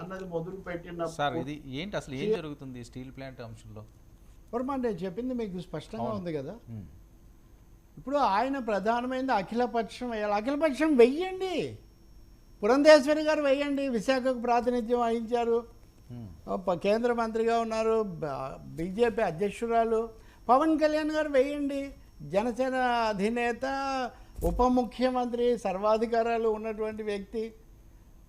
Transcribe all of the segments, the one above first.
అన్నది మొదలు సార్ ఇది ఏంటి అసలు ఏం జరుగుతుంది స్టీల్ ప్లాంట్ అంశంలో? వర్మ నేను చెప్పింది మీకు స్పష్టంగా. ఉంది కదా. ఇప్పుడు ఆయన ప్రధానమైనది అఖిలపక్షం వేయాలి. అఖిలపక్షం వెయ్యండి. పురంధేశ్వరి గారు వెయ్యండి. విశాఖకు ప్రాతినిధ్యం వహించారు. కేంద్ర మంత్రిగా ఉన్నారు. బీజేపీ అధ్యక్షురాలు. పవన్ కళ్యాణ్ గారు వేయండి జనసేన అధినేత ఉప ముఖ్యమంత్రి సర్వాధికారాలు ఉన్నటువంటి వ్యక్తి.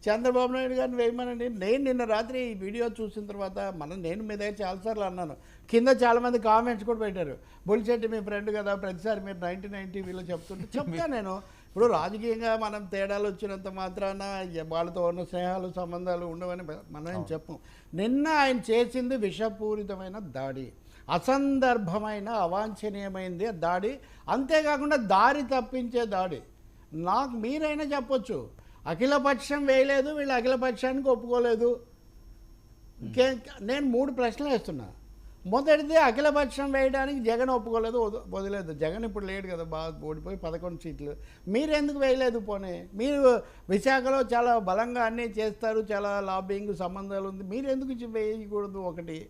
చంద్రబాబు నాయుడు గారిని వేయమనండి. నేను నిన్న రాత్రి ఈ వీడియో చూసిన తర్వాత మనం నేను మీ దగ్గర చాలాసార్లు అన్నాను. కింద చాలామంది కామెంట్స్ కూడా పెట్టారు. బొలిచెట్టి మీ ఫ్రెండ్ కదా ప్రతిసారి మీరు నైన్టీ నైన్ టీవీలో చెప్తుంటే చెప్తా నేను. ఇప్పుడు రాజకీయంగా మనం తేడాలు వచ్చినంత మాత్రాన వాళ్ళతో ఉన్న స్నేహాలు సంబంధాలు ఉండవని మనం ఏం చెప్పం. నిన్న ఆయన చేసింది విషపూరితమైన దాడి. అసందర్భమైన అవాంఛనీయమైంది ఆ దాడి. అంతేకాకుండా దారి తప్పించే దాడి. నాకు మీరైనా చెప్పొచ్చు. అఖిలపక్షం వేయలేదు వీళ్ళు అఖిలపక్షానికి ఒప్పుకోలేదు. ఇంకే నేను మూడు ప్రశ్నలు వేస్తున్నా. మొదటిది అఖిలపక్షం వేయడానికి జగన్ ఒప్పుకోలేదు వదిలేదు. జగన్ ఇప్పుడు లేడు కదా బాగా ఓడిపోయి పదకొండు సీట్లు. మీరు ఎందుకు వేయలేదు పోనీ? మీరు విశాఖలో చాలా బలంగా అన్నీ చేస్తారు చాలా లాబింగ్ సంబంధాలు ఉంది. మీరు ఎందుకు వేయకూడదు ఒకటి?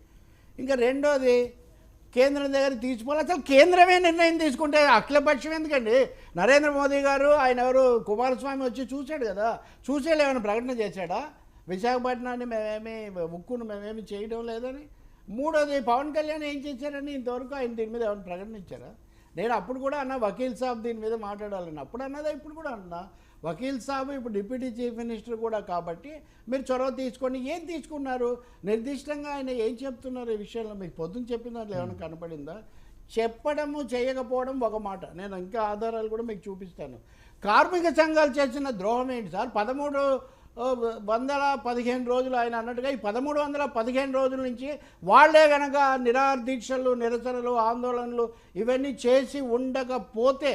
ఇంకా రెండోది కేంద్రం దగ్గర తీసుకోవాలి. అసలు కేంద్రమే నిర్ణయం తీసుకుంటే అఖిలపక్షం ఎందుకండి? నరేంద్ర మోదీ గారు ఆయన ఎవరు కుమారస్వామి వచ్చి చూశాడు కదా? చూసేలా ఏమైనా ప్రకటన చేశాడా? విశాఖపట్నాన్ని మేమేమి ఉక్కును మేమేమి చేయడం లేదని? మూడోది పవన్ కళ్యాణ్ ఏం చేశారని ఇంతవరకు ఆయన దీని మీద ఏమైనా ప్రకటన ఇచ్చారా? నేను అప్పుడు కూడా అన్న వకీల్ సాబ్ దీని మీద మాట్లాడాలని అప్పుడు అన్నదా ఇప్పుడు కూడా అన్నా? వకీల్ సాబ్ ఇప్పుడు డిప్యూటీ చీఫ్ మినిస్టర్ కూడా కాబట్టి మీరు చొరవ తీసుకొని ఏం తీసుకున్నారు? నిర్దిష్టంగా ఆయన ఏం చెప్తున్నారు ఈ విషయంలో? మీకు పొద్దున్న చెప్పిన దాంట్లో ఏమైనా కనపడిందా? చెప్పడము చేయకపోవడం ఒక మాట. నేను ఇంకా ఆధారాలు కూడా మీకు చూపిస్తాను. కార్మిక సంఘాలు చేసిన ద్రోహం ఏంటి సార్? పదమూడు వందల పదిహేను రోజులు ఆయన అన్నట్టుగా ఈ పదమూడు వందల పదిహేను రోజుల నుంచి వాళ్ళే గనక నిరాహార దీక్షలు నిరసనలు ఆందోళనలు ఇవన్నీ చేసి ఉండకపోతే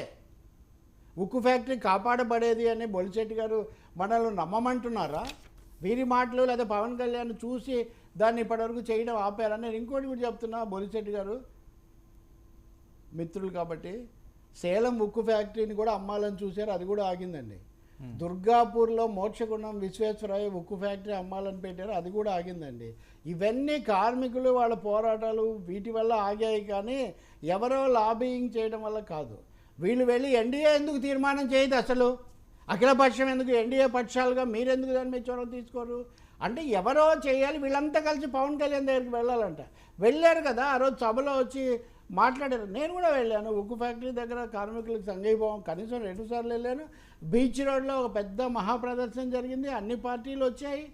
ఉక్కు ఫ్యాక్టరీ కాపాడబడేది అని బొలిశెట్టి గారు మనల్ని నమ్మమంటున్నారా? వీరి మాటలు లేదా పవన్ కళ్యాణ్ చూసి దాన్ని ఇప్పటివరకు చేయడం ఆపారని నేను ఇంకోటి కూడా చెప్తున్నా బొలిశెట్టి గారు. మిత్రులు కాబట్టి సేలం ఉక్కు ఫ్యాక్టరీని కూడా అమ్మాలని చూశారు అది కూడా ఆగిందండి. దుర్గాపూర్లో మోక్షగుండం విశ్వేశ్వరయ్య ఉక్కు ఫ్యాక్టరీ అమ్మాలని పెట్టారు అది కూడా ఆగిందండి. ఇవన్నీ కార్మికులు వాళ్ళ పోరాటాలు వీటి వల్ల ఆగాయి కానీ ఎవరో లాబియింగ్ చేయడం వల్ల కాదు. వీళ్ళు వెళ్ళి ఎన్డీఏ ఎందుకు తీర్మానం చేయదు అసలు? అఖిలపక్షం ఎందుకు ఎన్డీఏ పక్షాలుగా మీరెందుకు దాని మీద చొరవ తీసుకోరు? అంటే ఎవరో చేయాలి వీళ్ళంతా కలిసి పవన్ కళ్యాణ్ దగ్గరికి వెళ్ళాలంట. వెళ్ళారు కదా ఆ రోజు సభలో వచ్చి మాట్లాడారు. నేను కూడా వెళ్ళాను. ఉక్కు ఫ్యాక్టరీ దగ్గర కార్మికులకు సంఘీభావం. కనీసం రెండుసార్లు వెళ్ళాను. బీచ్ రోడ్లో ఒక పెద్ద మహాప్రదర్శన జరిగింది. అన్ని పార్టీలు వచ్చాయి.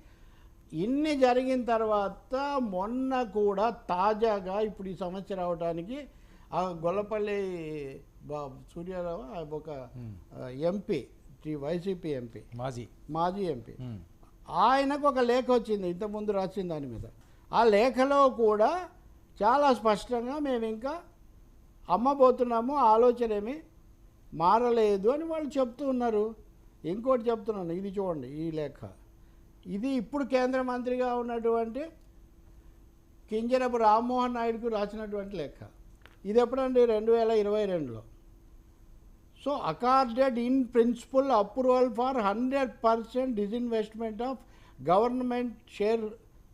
ఇన్ని జరిగిన తర్వాత మొన్న కూడా తాజాగా ఇప్పుడు ఈ సమస్య రావడానికి ఆ గొల్లపల్లి బా- సూర్యారావు ఒక ఎంపీ టీ వైసీపీ ఎంపీ. మాజీ. మాజీ ఎంపీ. ఆయనకు ఒక లేఖ వచ్చింది ఇంతకుముందు రాసిన దాని మీద. ఆ లేఖలో కూడా చాలా స్పష్టంగా మేము ఇంకా అమ్మబోతున్నాము ఆలోచన ఏమి మారలేదు అని వాళ్ళు చెప్తూ ఉన్నారు. ఇంకోటి చెప్తున్నాను ఇది చూడండి ఈ లేఖ. ఇది ఇప్పుడు కేంద్ర మంత్రిగా ఉన్నటువంటి కింజరపు రామ్మోహన్ నాయుడుకు రాసినటువంటి లెక్క ఇది ఎప్పుడండి? రెండు వేల ఇరవై రెండులో. So accorded in principle approval for hundred percent disinvestment of government share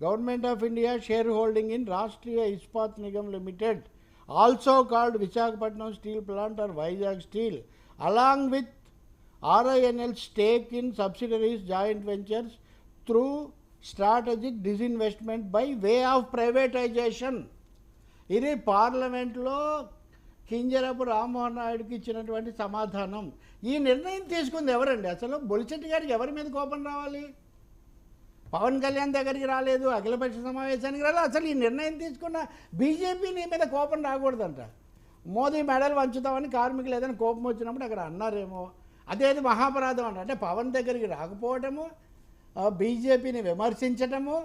government of India share holding in Rashtriya Ispat Nigam limited also called Visakhapatnam steel plant or Vizag steel along with RINL stake in subsidiaries joint ventures through strategic disinvestment by way of privatization ఇది పార్లమెంట్లో కింజరపు రామ్మోహన్ నాయుడుకి ఇచ్చినటువంటి సమాధానం. ఈ నిర్ణయం తీసుకుంది ఎవరండి? అసలు బొలిశెట్టి గారికి ఎవరి మీద కోపం రావాలి? పవన్ కళ్యాణ్ దగ్గరికి రాలేదు అఖిలపక్ష సమావేశానికి రాలేదు. అసలు ఈ నిర్ణయం తీసుకున్న బీజేపీ నీ మీద కోపం రాకూడదంట. మోదీ మెడల్ వంచుతామని కార్మికులు ఏదైనా కోపం వచ్చినప్పుడు అక్కడ అన్నారేమో. అదేది మహాపరాధం అంట. అంటే పవన్ దగ్గరికి రాకపోవటము బీజేపీని విమర్శించటము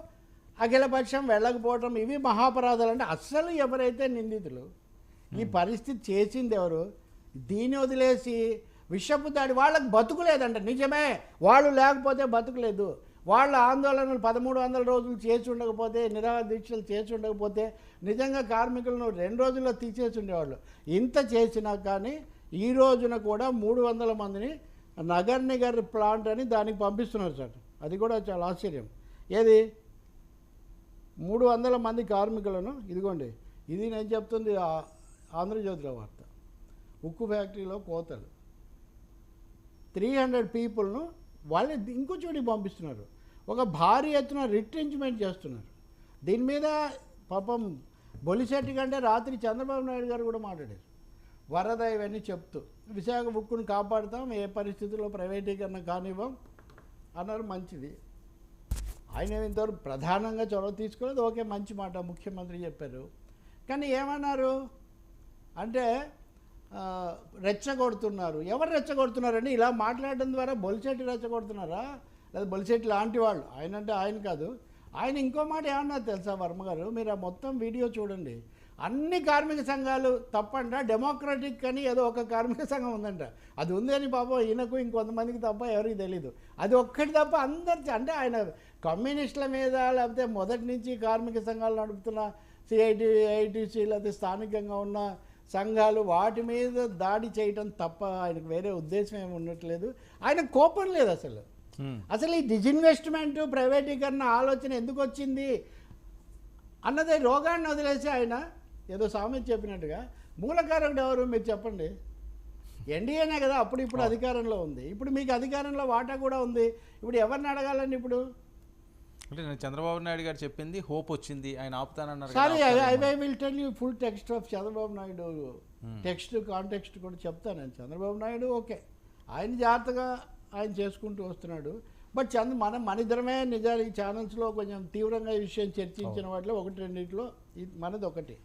అఖిలపక్షం వెళ్ళకపోవటం ఇవి మహాపరాధాలు అంటే అస్సలు ఎవరైతే నిందితులు ఈ పరిస్థితి చేసింది ఎవరు? దీన్ని వదిలేసి విషపు దాడి వాళ్ళకి బతుకులేదంట నిజమే వాళ్ళు లేకపోతే బతుకులేదు వాళ్ళ ఆందోళనలు పదమూడు వందల రోజులు చేసి ఉండకపోతే నిరాహార దీక్షలు చేసి ఉండకపోతే నిజంగా కార్మికులను రెండు రోజుల్లో తీసేసి ఉండేవాళ్ళు. ఇంత చేసినా కానీ ఈ రోజున కూడా మూడు వందల మందిని నగర్ నిగర్ ప్లాంట్ అని దానికి పంపిస్తున్నారు సార్. అది కూడా చాలా ఆశ్చర్యం. ఏది? మూడు వందల మంది కార్మికులను ఇదిగోండి. ఇది నేను చెప్తుంది ఆంధ్రజ్యోతిలో వార్త. ఉక్కు ఫ్యాక్టరీలో కోతలు. త్రీ హండ్రెడ్ పీపుల్ను వాళ్ళే ఇంకో చోటికి పంపిస్తున్నారు. ఒక భారీ ఎత్తున రిట్రెంచ్మెంట్ చేస్తున్నారు. దీని మీద పాపం బొలిశెట్టి కంటే రాత్రి చంద్రబాబు నాయుడు గారు కూడా మాట్లాడారు. వరద ఇవన్నీ చెప్తూ విశాఖ ఉక్కును కాపాడుతాం ఏ పరిస్థితుల్లో ప్రైవేటీకరణ కానివ్వం అన్నారు మంచిది. ఆయన ఇంతవరకు ప్రధానంగా చొరవ తీసుకోలేదు. ఓకే మంచి మాట ముఖ్యమంత్రి చెప్పారు. కానీ ఏమన్నారు? అంటే రెచ్చగొడుతున్నారు. ఎవరు రెచ్చగొడుతున్నారండి? ఇలా మాట్లాడడం ద్వారా బొలిశెట్టి రెచ్చగొడుతున్నారా? లేదా బొలిశెట్టి లాంటి వాళ్ళు? ఆయన అంటే ఆయన కాదు. ఆయన ఇంకో మాట ఏమన్నా తెలుసా వర్మ గారు? మీరు ఆ మొత్తం వీడియో చూడండి. అన్ని కార్మిక సంఘాలు తప్పంట. డెమోక్రటిక్ అని ఏదో ఒక కార్మిక సంఘం ఉందంట. అది ఉంది అని పాపం ఈయనకు ఇంకొంతమందికి తప్ప ఎవరికి తెలీదు. అది ఒక్కటి తప్ప అందరి అంటే ఆయన కమ్యూనిస్టుల మీద లేకపోతే మొదటి నుంచి కార్మిక సంఘాలు నడుపుతున్న సిఐటి ఐటీసీ లేకపోతే స్థానికంగా ఉన్న సంఘాలు వాటి మీద దాడి చేయటం తప్ప ఆయనకు వేరే ఉద్దేశం ఏమి ఉండట్లేదు. ఆయన కోపం లేదు అసలు. అసలు ఈ డిజిన్వెస్ట్మెంట్ ప్రైవేటీకరణ ఆలోచన ఎందుకు వచ్చింది? అన్నది రోగాన్ని వదిలేసి ఆయన ఏదో సామెత చెప్పినట్టుగా మూలకారకుడు ఎవరు మీరు చెప్పండి. ఎన్డీఏనే కదా అప్పుడు ఇప్పుడు అధికారంలో ఉంది. ఇప్పుడు మీకు అధికారంలో వాటా కూడా ఉంది. ఇప్పుడు ఎవరిని అడగాలండి ఇప్పుడు? అంటే చంద్రబాబు నాయుడు గారు చెప్పింది హోప్ వచ్చింది ఆయన ఆపుతానన్నారు sorry. I will tell you full text of Chandrababu Naidu. Text context కూడా చెప్తాను నేను. చంద్రబాబు నాయుడు ఓకే. ఆయన జాగ్రత్తగా ఆయన చేసుకుంటూ వస్తున్నాడు. బట్ చంద్ర మనం మన ఇద్దరమే నిజానికి ఛానల్స్లో కొంచెం తీవ్రంగా ఈ విషయం చర్చించిన వాటిలో ఒకటి రెండింటిలో మనది ఒకటి.